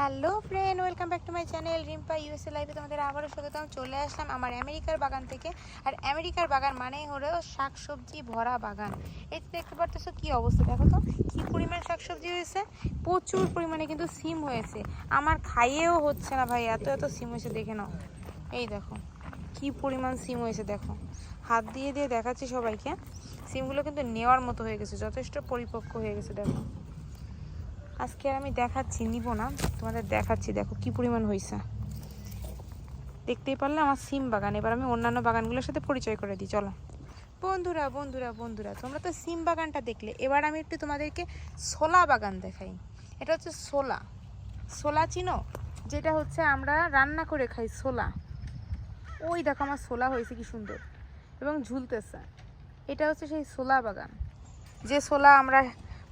Hello friend, welcome back to my channel Rimpa USA লাইভে তোমাদের আবারও স্বাগতম। চলে আসলাম আমার আমেরিকার বাগান থেকে। আর আমেরিকার বাগান মানেই হলো শাকসবজি ভরা বাগান। এই তো দেখতে পারতেছো কি অবস্থা, দেখো তো, কী পরিমাণ শাকসবজি হয়েছে, প্রচুর পরিমাণে কিন্তু সিম হয়েছে। আমার খাইয়েও হচ্ছে না ভাই, এত এত সিম হয়েছে, দেখে নাও। এই দেখো, কি পরিমাণ সিম হয়েছে, দেখো। হাত দিয়ে দিয়ে দেখাচ্ছি সবাইকে। সিমগুলো কিন্তু নেওয়ার মতো হয়ে গেছে, যথেষ্ট পরিপক্ক হয়ে গেছে, দেখো। আজকে আর আমি দেখাচ্ছি, নিব না, তোমাদের দেখাচ্ছি, দেখো কি পরিমাণ হয়েছে দেখতেই পারলে আমার সিম বাগান, এবার আমি অন্যান্য বাগানগুলোর সাথে পরিচয় করে দিই, চলো। বন্ধুরা বন্ধুরা বন্ধুরা, তোমরা তো সিম বাগানটা দেখলে, এবার আমি একটু তোমাদেরকে সোলা বাগান দেখাই। এটা হচ্ছে সোলা সোলা চিনো? যেটা হচ্ছে আমরা রান্না করে খাই সোলা ওই দেখো আমার সোলা হয়েছে কি সুন্দর, এবং ঝুলতেছে। এটা হচ্ছে সেই সোলা বাগান। যে সোলা আমরা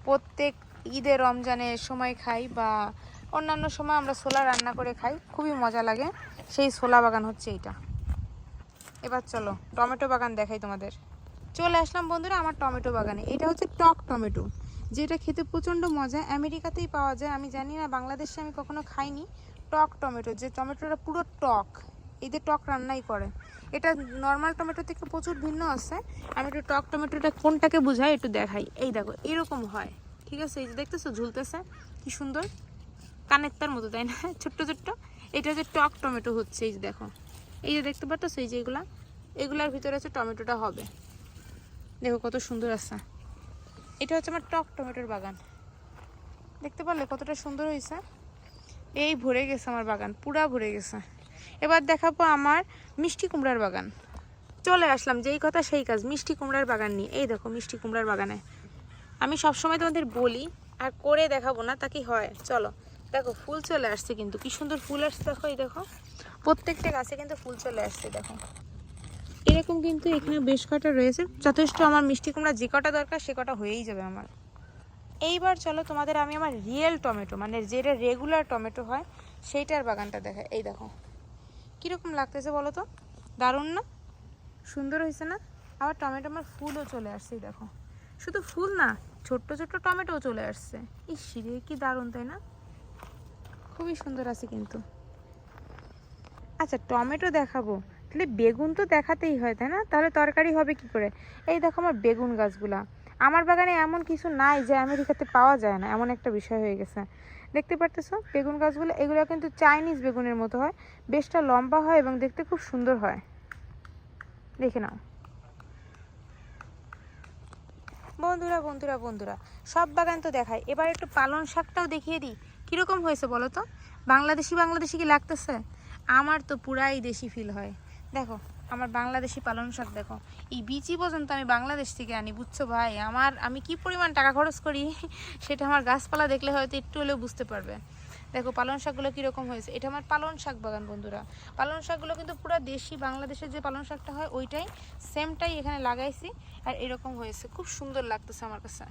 প্রত্যেক ঈদে রমজানের সময় খাই বা অন্যান্য সময় আমরা ছোলা রান্না করে খাই, খুবই মজা লাগে। সেই ছোলা বাগান হচ্ছে এইটা। এবার চলো, টমেটো বাগান দেখাই তোমাদের। চলে আসলাম বন্ধুরা আমার টমেটো বাগানে। এটা হচ্ছে টক টমেটো, যেটা খেতে প্রচণ্ড মজা। আমেরিকাতেই পাওয়া যায়। আমি জানি না, বাংলাদেশে আমি কখনো খাইনি। টক টমেটো, যে টমেটোটা পুরো টক। এদের টক রান্নাই করে। এটা নর্মাল টমেটো থেকে প্রচুর ভিন্ন আছে। আমি একটু টক টমেটোটা কোনটাকে বোঝাই একটু দেখাই। এই দেখো, এরকম হয়। ঠিক আছে? এই যে দেখতেছো, ঝুলতেছে। কি সুন্দর। কানের তার মতো, তাই না? ছোট্ট ছোট্ট। এটা হচ্ছে টক টমেটো হচ্ছে, এই যে দেখো। এই যে দেখতে পাচ্ছ এই যে এগুলা? এগুলার ভিতরে হচ্ছে টমেটোটা হবে। দেখো কত সুন্দর আছে। এটা হচ্ছে আমার টক টমেটোর বাগান। দেখতে পারলে কতটা সুন্দর হয়েছে? এই ভরে গেছে আমার বাগান, পুরা ভরে গেছে। এবার দেখাবো আমার মিষ্টি কুমড়ার বাগান। চলে আসলাম, যেই কথা সেই কাজ, মিষ্টি কুমড়ার বাগান নিয়ে। এই দেখো, মিষ্টি কুমড়ার বাগানে। আমি সবসময় তোমাদের বলি, আর করে দেখাবো না, তা কি হয়? চলো। দেখো, ফুল চলে আসছে কিন্তু। কি সুন্দর ফুল আসছে, দেখো, এই দেখো। প্রত্যেকটা গাছে কিন্তু ফুল চলে আসছে, দেখো। এরকম কিন্তু এখানে বেশ কটা রয়েছে। যথেষ্ট আমার মিষ্টি কুমড়া যে কটা দরকার, সে কটা হয়েই যাবে আমার। এইবার চলো, তোমাদের আমি আমার রিয়েল টমেটো মানে যেটা রেগুলার টমেটো হয়, সেইটার বাগানটা দেখাই। এই দেখো। কীরকম লাগতেছে বলো তো? দারুণ না? সুন্দর হয়েছে না? আবার টমেটো আমার ফুলও চলে আসছে দেখো। শুধু ফুল না ছোট্ট ছোট্ট টমেটোও চলে আসছে। এই সিঁড়ি কি দারুণ, তাই না? খুবই সুন্দর আছে কিন্তু। আচ্ছা টমেটো দেখাবো। তাহলে বেগুন তো দেখাতেই হয়, তাই না? তাহলে তরকারি হবে কি করে? এই দেখো আমার বেগুন গাছগুলা। আমার বাগানে এমন কিছু নাই যে আমেরিকাতে পাওয়া যায় না, এমন একটা বিষয় হয়ে গেছে। দেখতে পারতেছো? বেগুন গাছগুলো, এগুলো কিন্তু চাইনিজ বেগুনের মতো হয়। বেশটা লম্বা হয় এবং দেখতে খুব সুন্দর হয়। দেখে নাও। বন্ধুরা বন্ধুরা বন্ধুরা, সব বাগান তো দেখায়। এবার একটু পালন শাকটাও দেখিয়ে দিই। কীরকম হয়েছে বলো তো? বাংলাদেশি বাংলাদেশি কি লাগতেছে? আমার তো পুরাই দেশি ফিল হয়। দেখো, আমার বাংলাদেশি পালন শাক দেখো। এই বিচি পর্যন্ত আমি বাংলাদেশ থেকে আনি, বুঝছ ভাই? আমার, আমি কি পরিমাণ টাকা খরচ করি? সেটা আমার গাছপালা দেখলে হয়তো একটু হলেও বুঝতে পারবে। দেখো পালন শাকগুলো কীরকম হয়েছে? এটা আমার পালন শাক বাগান, বন্ধুরা। পালন শাকগুলো কিন্তু পুরো দেশি, বাংলাদেশের যে পালন শাকটা হয়, ওইটাই সেমটাই এখানে লাগাইছি আর এরকম হয়েছে। খুব সুন্দর লাগতেছে আমার কাছে।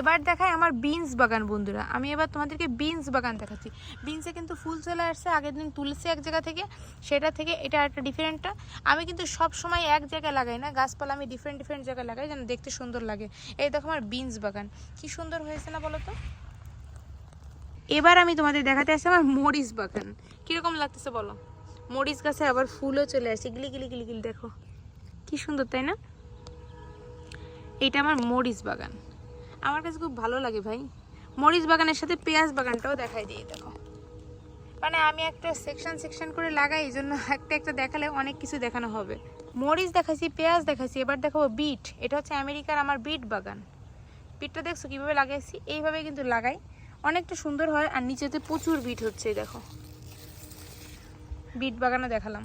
এবার দেখায় আমার বিনস বাগান, বন্ধুরা। আমি এবার তোমাদেরকে বিনস বাগান দেখাচ্ছি। বিনসে কিন্তু ফুল চলে আসছে, আগের দিন তুলছে এক জায়গা থেকে, সেটা থেকে এটা একটা ডিফারেন্টটা আমি কিন্তু সব সময় এক জায়গায় লাগাই না, গাছপালা আমি ডিফারেন্ট ডিফারেন্ট জায়গায় লাগাই, যেন দেখতে সুন্দর লাগে। এই দেখো আমার বিনস বাগান। কি সুন্দর হয়েছে না বলো তো? এবার আমি তোমাদের দেখাতে আসছি আমার মরিচ বাগান। কীরকম লাগতেছে বলো? মরিচ গাছে আবার ফুলও চলে আসছে। গিলি গিলি গিলি গিলি, দেখো। কি সুন্দর, তাই না? এটা আমার মরিচ বাগান। আমার কাছে খুব ভালো লাগে ভাই। মরিচ বাগানের সাথে পেঁয়াজ বাগানটাও দেখাই দিই দেখো। মানে আমি একটা সেকশন সেকশন করে লাগাই, এই জন্য একটা একটা দেখালে অনেক কিছু দেখানো হবে। মরিচ দেখাইছি, পেঁয়াজ দেখাইছি, এবার দেখাবো বিট। এটা হচ্ছে আমেরিকার আমার বিট বাগান। বিটটা দেখছ কীভাবে লাগাইছি? এইভাবে কিন্তু লাগাই। অনেকটা সুন্দর হয় আর নিচেতে প্রচুর বিট হচ্ছে দেখো। বিট বাগানে দেখালাম।